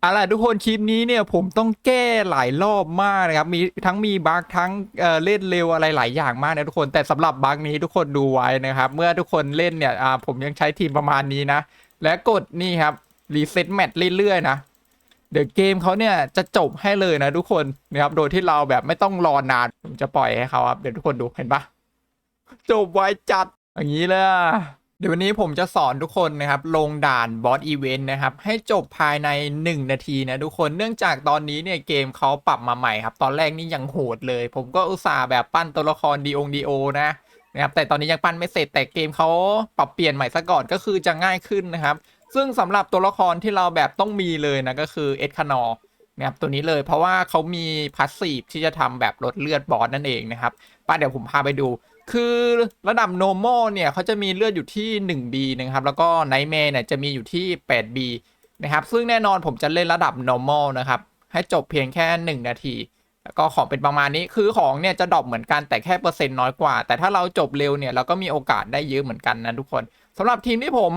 เอาล่ะทุกคนคลิปนี้เนี่ยผมต้องแก้หลายรอบมากนะครับมีทั้งมีบั๊กทั้งเอ่อเล่นเร็วอะไรหลายอย่างมากนะทุกคนแต่สำหรับบั๊กนี้ทุกคนดูไว้นะครับ เมื่อทุกคนเล่นเนี่ยอ่าผมยังใช้ทีมประมาณนี้นะ และกดนี่ครับรีเซ็ตแมตช์เรื่อยๆนะเดี๋ยวเกมเขาเนี่ยจะจบให้เลยนะทุกคนนะครับโดยที่เราแบบไม่ต้องรอนานผมจะปล่อยให้เขาครับเดี๋ยวทุกคนดูเห็นปะจบไวจัดอย่างนี้เลย เดี๋ยววันนี้ผมจะสอนทุกคนนะครับ ลงด่านบอสอีเวนต์นะครับ ให้จบภายใน 1 นาทีนะทุกคนเนื่องจากตอนนี้เนี่ยเกมเขาปรับมาใหม่ครับ ตอนแรกนี่ยังโหดเลย ผมก็อุตส่าห์แบบปั้นตัวละครดีองดีโอนะนะครับแต่ตอนนี้ยังปั้นไม่เสร็จแต่เกมเขาปรับเปลี่ยนใหม่ซะก่อนก็คือจะง่ายขึ้นนะครับ ซึ่งสำหรับตัวละครที่เราแบบต้องมีเลยนะก็คือเอ็ดคานอ นะครับตัวนี้เลยเพราะว่าเขามีพาสซีฟที่จะทำแบบลดเลือดบอสนั่นเองนะครับป้าเดี๋ยวผมพาไปดู คือระดับ normal เนี่ยเขาจะมีเลือดอยู่ที่ 1B นะครับ แล้วก็ nightmare เนี่ยจะมีอยู่ที่ 8B นะครับ ซึ่งแน่นอนผมจะเล่นระดับ normal นะครับ ให้จบเพียงแค่ 1 นาที แล้วก็ของเป็นประมาณนี้ คือของเนี่ยจะดรอปเหมือนกันแต่แค่เปอร์เซ็นต์น้อยกว่า แต่ถ้าเราจบเร็วเนี่ยเราก็มีโอกาสได้เยอะเหมือนกันนะทุกคนสำหรับทีมที่ผม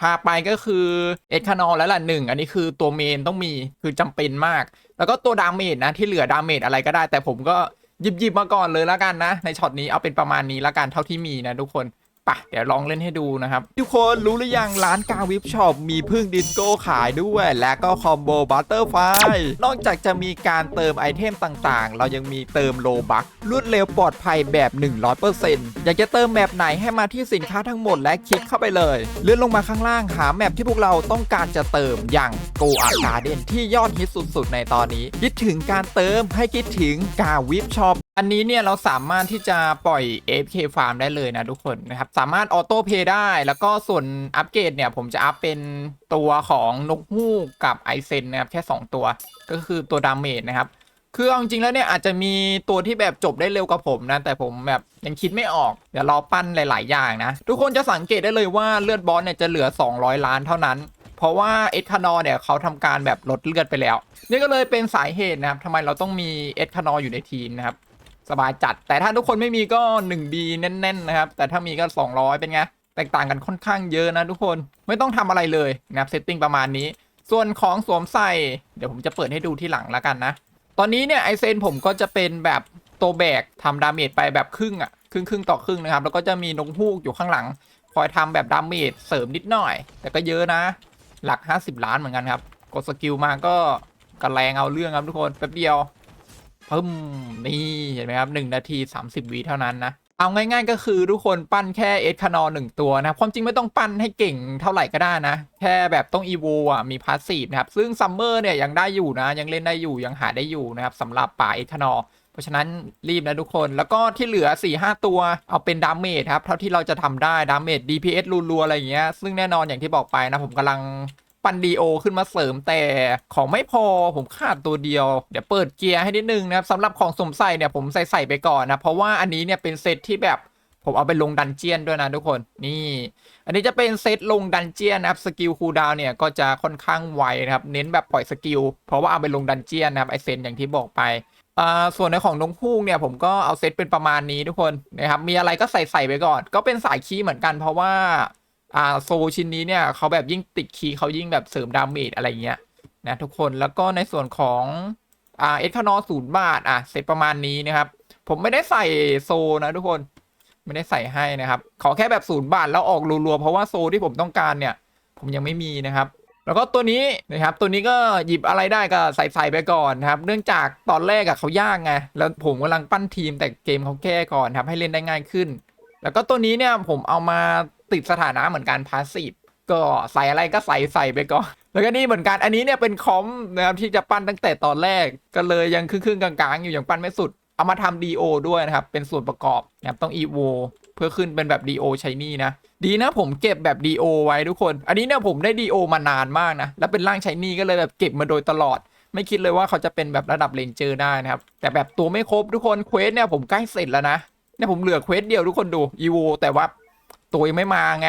พาไปก็คือเอ็ดคานอลแล้วล่ะหนึ่งอันนี้คือตัวเมนต้องมีคือจำเป็นมาก แล้วก็ตัวดาเมจนะที่เหลือดาเมจอะไรก็ได้ แต่ผมก็ยิบยิบมาก่อนเลยแล้วกันนะ ในช็อตนี้เอาเป็นประมาณนี้แล้วกันเท่าที่มีนะทุกคน ปะเดี๋ยวลองเล่นให้ดูนะครับ ทุกคนรู้หรือยังร้านกาวิปช็อปมีพึ่งดิสโก้ขายด้วย และก็คอมโบบัตเตอร์ไฟนอกจากจะมีการเติมไอเทมต่างๆ เรายังมีเติมโลบักรวดเร็วปลอดภัยแบบ 100%อยากจะเติมแบบไหนให้มาที่สินค้าทั้งหมดและคลิกเข้าไปเลย เลื่อนลงมาข้างล่างหาแมปที่พวกเราต้องการจะเติมอย่าง Go a r d e n ที่ยอดฮิตสุดๆ ในตอนนี้ คิดถึงการเติมให้คิดถึงกาวิปช็อป อันนี้เนี่ยเราสามารถที่จะปล่อย AFK Farm ได้เลยนะทุกคนนะครับ สามารถออโต้เพย์ได้ แล้วก็ส่วนอัปเกรดเนี่ย ผมจะอัพเป็นตัวของนกฮูกกับไอเซนนะครับ แค่ 2 ตัวก็คือตัวดาเมจนะครับ คือเอาจริงๆแล้วเนี่ย อาจจะมีตัวที่แบบจบได้เร็วกว่าผมนะ แต่ผมแบบยังคิดไม่ออก เดี๋ยวรอปั้นหลาย ๆ อย่างนะ ทุกคนจะสังเกตได้เลยว่าเลือดบอสเนี่ยจะเหลือ 200 ล้านเท่านั้นเพราะว่าเอสคานอเนี่ยเขาทำการแบบลดเลือดไปแล้ว นี่ก็เลยเป็นสาเหตุนะครับทำไมเราต้องมีเอสคานออยู่ในทีมนะครับ สบายจัด แต่ถ้าทุกคนไม่มีก็ 1B แน่นๆนะครับ แต่ถ้ามีก็ 200 เป็นไง แตกต่างกันค่อนข้างเยอะนะทุกคน ไม่ต้องทำอะไรเลยนะครับเซตติ้งประมาณนี้ ส่วนของสวมใส่ เดี๋ยวผมจะเปิดให้ดูที่หลังแล้วกันนะ ตอนนี้เนี่ยไอเซนผมก็จะเป็นแบบตัวแบกทำดาเมจไปแบบครึ่งอะครึ่งครึ่งต่อครึ่งนะครับ แล้วก็จะมีนงฮูกอยู่ข้างหลัง คอยทำแบบดาเมจเสริมนิดหน่อย แต่ก็เยอะนะ หลัก 50 ล้านเหมือนกันครับ กดสกิลมาก็กระแรงเอาเรื่องครับทุกคนแป๊บเดียว ปึ้มนี่เห็นไหมครับ 1 นาที 30วิเท่านั้นนะ เอาง่ายๆก็คือทุกคนปั้นแค่เอสคานอหนึ่งตัวนะความจริงไม่ต้องปั้นให้เก่งเท่าไหร่ก็ได้นะ แค่แบบต้องอีโวอะมีพาสซีฟนะครับ ซึ่งซัมเมอร์เนี่ยยังได้อยู่นะ ยังเล่นได้อยู่ยังหาได้อยู่นะครับสำหรับป่าเอสคานอเพราะฉะนั้นรีบนะทุกคน แล้วก็ที่เหลือ 4-5 ตัวเอาเป็นดาเมจครับ เท่าที่เราจะทำได้ดาเมจ DPS รัวๆอะไรอย่างเงี้ย ซึ่งแน่นอนอย่างที่บอกไปนะ ผมกำลัง ปันดีโอขึ้นมาเสริมแต่ของไม่พอผมขาดตัวเดียว เดี๋ยวเปิดเกียร์ให้นิดนึงนะครับสำหรับของสมใส่เนี่ยผมใส่ใส่ไปก่อนนะ เพราะว่าอันนี้เนี่ยเป็นเซตที่แบบผมเอาไปลงดันเจียนด้วยนะทุกคนนี่ อันนี้จะเป็นเซตลงดันเจียนนะครับสกิลคูดาวเนี่ยก็จะค่อนข้างไวนะครับเน้นแบบปล่อยสกิลเพราะว่าเอาไปลงดันเจียนนะครับไอเซนอย่างที่บอกไปอ่าส่วนในของนงฮูกเนี่ยผมก็เอาเซตเป็นประมาณนี้ทุกคนนะครับมีอะไรก็ใส่ใส่ไปก่อน ก็เป็นสายคีย์เหมือนกันเพราะว่า อ่าโซชิ้นนี้เนี่ยเขาแบบยิ่งติดคีย์เขายิ่งแบบเสริมดาเมจอะไรเงี้ยนะทุกคนแล้วก็ในส่วนของอ่าเอทานอศูนย์บาทอะเสร็จประมาณนี้นะครับ ผมไม่ได้ใส่โซนะทุกคนไม่ได้ใส่ให้นะครับ ขอแค่แบบศูนย์บาทแล้วออกรัวๆเพราะว่าโซที่ผมต้องการเนี่ย ผมยังไม่มีนะครับ แล้วก็ตัวนี้นะครับตัวนี้ก็หยิบอะไรได้ก็ใส่ใส่ไปก่อนนะครับ เนื่องจากตอนแรกอะเขายากไงแล้วผมกำลังปั้นทีมแต่เกมเขาแก้ก่อนครับให้เล่นได้ง่ายขึ้น แล้วก็ตัวนี้เนี่ยผมเอามา ติดสถานะเหมือนกันพาสซีฟก็ใส่อะไรก็ใส่ใส่ไปก่อน แล้วก็นี่เหมือนกัน อันนี้เนี่ยเป็นคอมนะครับที่จะปั้นตั้งแต่ตอนแรก ก็เลยยังครึ่งๆกลางๆ อยู่อยังปั้นไม่สุด เอามาทำ DO ด้วยนะครับ เป็นส่วนประกอบนะครับต้อง EVO เพื่อขึ้นเป็นแบบ DO ใช้นี่นะ ดีนะผมเก็บแบบ DO ไว้ทุกคน อันนี้เนี่ยผมได้ DO มานานมากนะ แล้วเป็นร่างใช้นี่ก็เลยแบบเก็บมาโดยตลอด ไม่คิดเลยว่าเขาจะเป็นแบบระดับเลนเจอร์ได้นะครับ แต่แบบตัวไม่ครบทุกคนเควสเนี่ยผมใกล้เสร็จแล้วนะเนี่ยผมเหลือเควสเดียวทุกคนดู EVO แต่ว่า ตัวยังไม่มาไง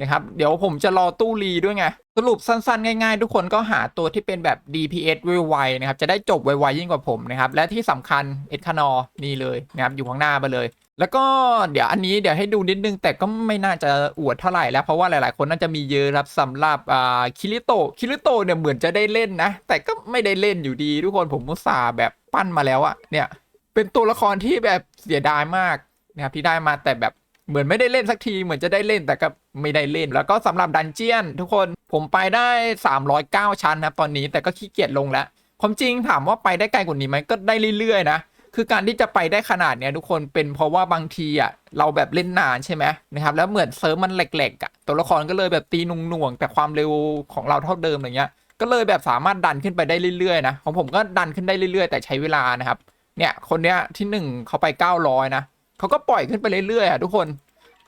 นะครับ เดี๋ยวผมจะรอตู้รีด้วยไง สรุปสั้นๆ ง่ายๆ ทุกคนก็หาตัวที่เป็นแบบ DPS ไวๆนะครับ จะได้จบไวๆยิ่งกว่าผมนะครับ และที่สำคัญเอ็ดคานอนี่เลยนะครับ อยู่ข้างหน้ามาเลย แล้วก็เดี๋ยวอันนี้เดี๋ยวให้ดูนิดนึง แต่ก็ไม่น่าจะอวดเท่าไหร่แล้วเพราะว่าหลายๆ คนน่าจะมีเยอะครับสำหรับอ่าคิริโตคิริโตเนี่ยเหมือนจะได้เล่นนะ แต่ก็ไม่ได้เล่นอยู่ดี ทุกคนผมมุสาแบบปั้นมาแล้วอะเนี่ยเป็นตัวละครที่แบบเสียดายมากนะครับที่ได้มาแต่แบบ เหมือนไม่ได้เล่นสักทีเหมือนจะได้เล่นแต่ก็ไม่ได้เล่น แล้วก็สำหรับดันเจียน ทุกคนผมไปได้ 309 ชั้นนะตอนนี้แต่ก็ขี้เกียจลงแล้วความจริงถามว่าไปได้ไกลกว่านี้ไหมก็ได้เรื่อยๆนะคือการที่จะไปได้ขนาดเนี้ยทุกคนเป็นเพราะว่าบางทีอะเราแบบเล่นนานใช่ไหมนะครับแล้วเหมือนเซิร์ฟมันแหลกๆอะตัวละครก็เลยแบบตีหน่วงๆแต่ความเร็วของเราเท่าเดิมอย่างเงี้ย ก็เลยแบบสามารถดันขึ้นไปได้เรื่อยๆนะของผมก็ดันขึ้นได้เรื่อยๆ แต่ใช้เวลานะครับเนี่ยคนเนี้ยที่หนึ่งเขาไป 900 นะ เขาก็ปล่อยขึ้นไปเรื่อยๆอะทุกคน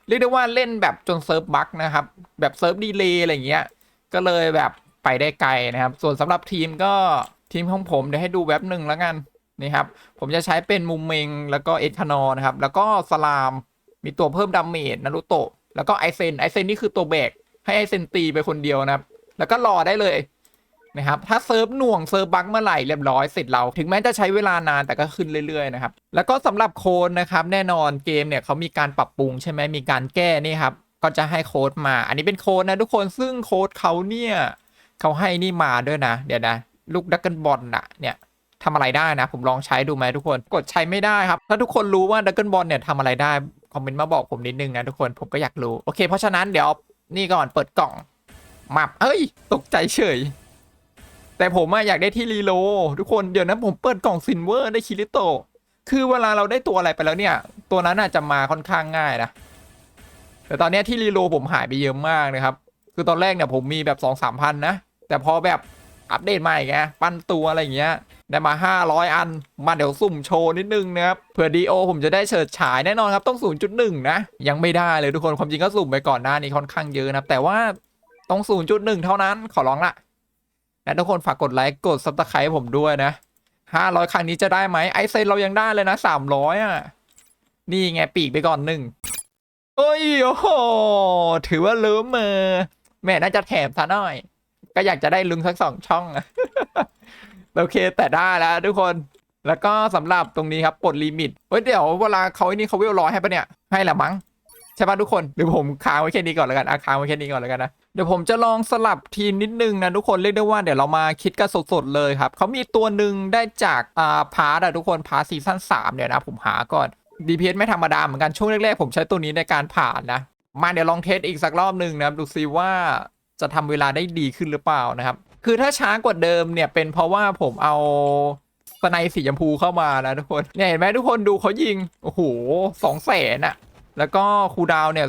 เรียกได้ว่าเล่นแบบจนเซิร์ฟบั๊กนะครับ แบบเซิร์ฟดีเลย์อะไรเงี้ย ก็เลยแบบไปได้ไกลนะครับ ส่วนสำหรับทีมก็ทีมของผมเดี๋ยวให้ดูแว็บหนึ่งแล้วกันนี่ครับ ผมจะใช้เป็นมุมเมงแล้วก็เอ็ดคานอนะครับ แล้วก็สลามมีตัวเพิ่มดาเมจนารุโตะแล้วก็ไอเซนไอเซนนี่คือตัวแบกให้ไอเซนตีไปคนเดียวนะครับ แล้วก็รอได้เลย นะครับถ้าเซิร์ฟหน่วงเซิร์ฟบั๊กเมื่อไหร่เรียบร้อยเสร็จเรา ถึงแม้จะใช้เวลานานแต่ก็ขึ้นเรื่อยๆนะครับแล้วก็สำหรับโค้ดนะครับแน่นอนเกมเนี่ยเขามีการปรับปรุงใช่ไหมมีการแก้นี่ครับก็จะให้โค้ดมา อันนี้เป็นโค้ดนะทุกคนซึ่งโค้ดเขาเนี่ยเขาให้นี่มาด้วยนะ เดี๋ยวนะ ลูกดักเกิลบอลน่ะเนี่ยทำอะไรได้นะ ผมลองใช้ดูไหมทุกคนกดใช้ไม่ได้ครับ ถ้าทุกคนรู้ว่าดักเกิลบอลเนี่ยทำอะไรได้ คอมเมนต์มาบอกผมนิดนึงนะทุกคนผมก็อยากรู้ โอเค เพราะฉะนั้นเดี๋ยวนี่ก่อนเปิดกล่องมับเอ้ย ตกใจเฉย แต่ผมอะอยากได้ที่รีโลทุกคนเดี๋ยวนั้นผมเปิดกล่องซินเวอร์ได้คิริโตคือเวลาเราได้ตัวอะไรไปแล้วเนี่ย ตัวนั้นอาจจะมาค่อนข้างง่ายนะ แต่ตอนนี้ที่รีโลผมหายไปเยอะมากนะครับ คือตอนแรกเนี่ยผมมีแบบสองสามพันนะ แต่พอแบบอัปเดตมาอีกไงปั้นตัวอะไรอย่างเงี้ย ได้มา 500 อัน มาเดี๋ยวสุ่มโชว์นิดนึงนะครับเผื่อดีโอผมจะได้เฉิดฉายแน่นอนครับต้อง 0.1 นะ ยังไม่ได้เลยทุกคนความจริงก็สุ่มไปก่อนหน้านี้ค่อนข้างเยอะนะแต่ว่าต้อง 0.1 เท่านั้นขอร้องละ และทุกคนฝากกดไลค์กดซับสไครต์ผมด้วยนะห้าร้อยครั้งนี้จะได้ไหมไอเซนเรายังได้เลยนะสามร้อยอะ นี่ไงปีกไปก่อนหนึ่งโอ้ยโอ้โหถือว่าลืมมือแม่น่าจะแถมซะหน่อย ก็อยากจะได้ลุงสักสองช่องอะโอเคแต่ได้แล้วทุกคนแล้วก็สำหรับตรงนี้ครับปลดลิมิตเฮ้ยเดี๋ยวเวลาเขาไอ้นี่เขาเวลร้อยให้ปะเนี่ยให้ละมั้ง ใช่ป่ะทุกคนหรือผมค้างไว้แค่นี้ก่อนแล้วกันอะค้างไว้แค่นี้ก่อนแล้วกันนะเดี๋ยวผมจะลองสลับทีมนิดนึงนะทุกคนเรียกได้ว่าเดี๋ยวเรามาคิดกันสดๆเลยครับเขามีตัวหนึ่งได้จากอ่าพาร์ทอะทุกคนพาร์ทซีซั่น3เนี่ยนะผมหาก่อน DPS ไม่ธรรมดาเหมือนกันช่วงแรกๆผมใช้ตัวนี้ในการผ่านนะมาเดี๋ยวลองเทสอีกสักรอบหนึ่งนะดูซิว่าจะทำเวลาได้ดีขึ้นหรือเปล่านะครับคือถ้าช้ากว่าเดิมเนี่ยเป็นเพราะว่าผมเอาสไนสีชมพูเข้ามานะทุกคนเนี่ยเห็นไหมทุกคนดูเขายิงโอ้โหสองแสนอะ แล้วก็คูดาวเนี่ย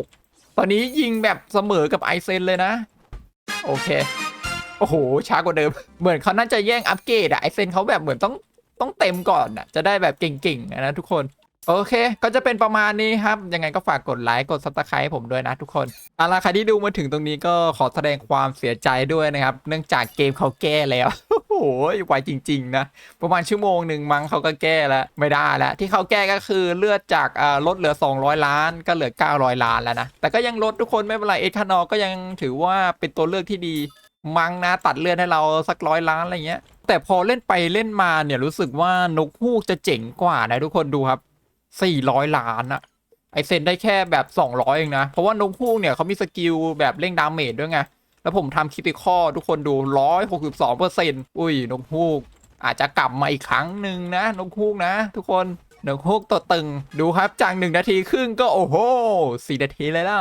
0.6 ตอนนี้ยิงแบบเสมอกับไอเซนเลยนะ โอเค โอ้โห ช้ากว่าเดิม เหมือนเขาน่าจะแย่งอัปเกรดอะไอเซนเขาแบบเหมือนต้องต้องเต็มก่อนอะจะได้แบบเก่งๆนะทุกคน โอเค ก็จะเป็นประมาณนี้ครับ ยังไงก็ฝากกดไลค์ กดซับสไครต์ผมด้วยนะทุกคนเอาล่ะใครที่ดูมาถึงตรงนี้ก็ขอแสดงความเสียใจด้วยนะครับ เนื่องจากเกมเขาแก้แล้ว หไวจริง ๆ นะ ประมาณชั่วโมงหนึ่งมั้งเขาก็แก้แล้วไม่ได้แล้วที่เขาแก้ก็คือเลือดจากลดเหลือ 200 ล้าน ก็เหลือ 900 ล้านแล้วนะ แต่ก็ยังลดทุกคนไม่เป็นไรเอทานอลก็ยังถือว่าเป็นตัวเลือกที่ดีมั้งนะตัดเลือดให้เราสักร้อยล้านอะไรเงี้ย แต่พอเล่นไปเล่นมาเนี่ยรู้สึกว่านกฮูกจะเจ๋งกว่านะทุกคนดูครับ 400 ล้านอะไอเซนได้แค่แบบ 200 เองนะ เพราะว่านกฮูกเนี่ยเขามีสกิลแบบเร่งดาเมจด้วยไง แล้วผมทำคิติคอทุกคนดู162เปอร์เซ็นต์อุ้ยนกฮูก อาจจะกลับมาอีกครั้งหนึ่งนะนกฮูกนะ ทุกคนนกฮูกตัวตึง ดูครับจากหนึ่งนาทีครึ่งก็โอ้โหสี่นาทีเลยล่ะ